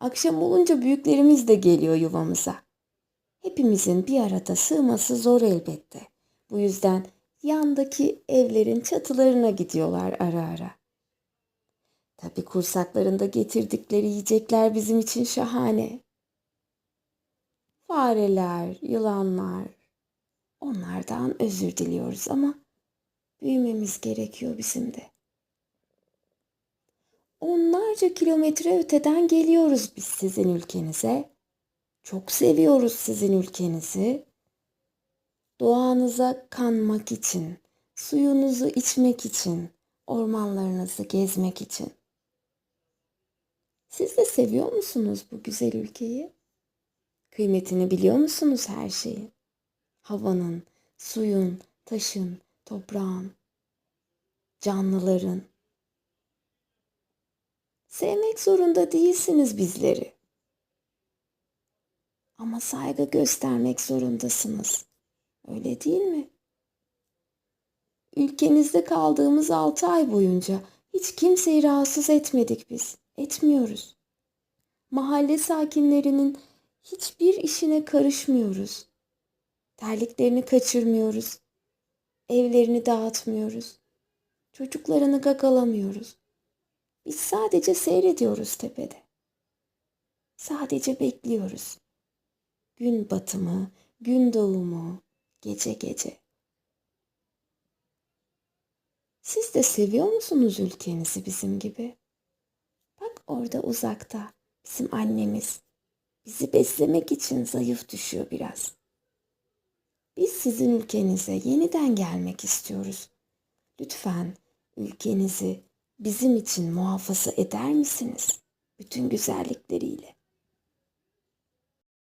Akşam olunca büyüklerimiz de geliyor yuvamıza. Hepimizin bir arada sığması zor elbette. Bu yüzden yandaki evlerin çatılarına gidiyorlar ara ara. Tabii kursaklarında getirdikleri yiyecekler bizim için şahane. Fareler, yılanlar. Onlardan özür diliyoruz ama büyümemiz gerekiyor bizim de. Onlarca kilometre öteden geliyoruz biz sizin ülkenize. Çok seviyoruz sizin ülkenizi. Doğanıza kanmak için, suyunuzu içmek için, ormanlarınızı gezmek için. Siz de seviyor musunuz bu güzel ülkeyi? Kıymetini biliyor musunuz her şeyin? Havanın, suyun, taşın, toprağın, canlıların. Sevmek zorunda değilsiniz bizleri. Ama saygı göstermek zorundasınız. Öyle değil mi? Ülkenizde kaldığımız altı ay boyunca hiç kimseyi rahatsız etmedik biz. Etmiyoruz. Mahalle sakinlerinin hiçbir işine karışmıyoruz. Terliklerini kaçırmıyoruz. Evlerini dağıtmıyoruz. Çocuklarını gagalamıyoruz. Biz sadece seyrediyoruz tepede. Sadece bekliyoruz. Gün batımı, gün doğumu, gece gece. Siz de seviyor musunuz ülkenizi bizim gibi? Bak orada uzakta bizim annemiz bizi beslemek için zayıf düşüyor biraz. Biz sizin ülkenize yeniden gelmek istiyoruz. Lütfen ülkenizi bizim için muhafaza eder misiniz? Bütün güzellikleriyle.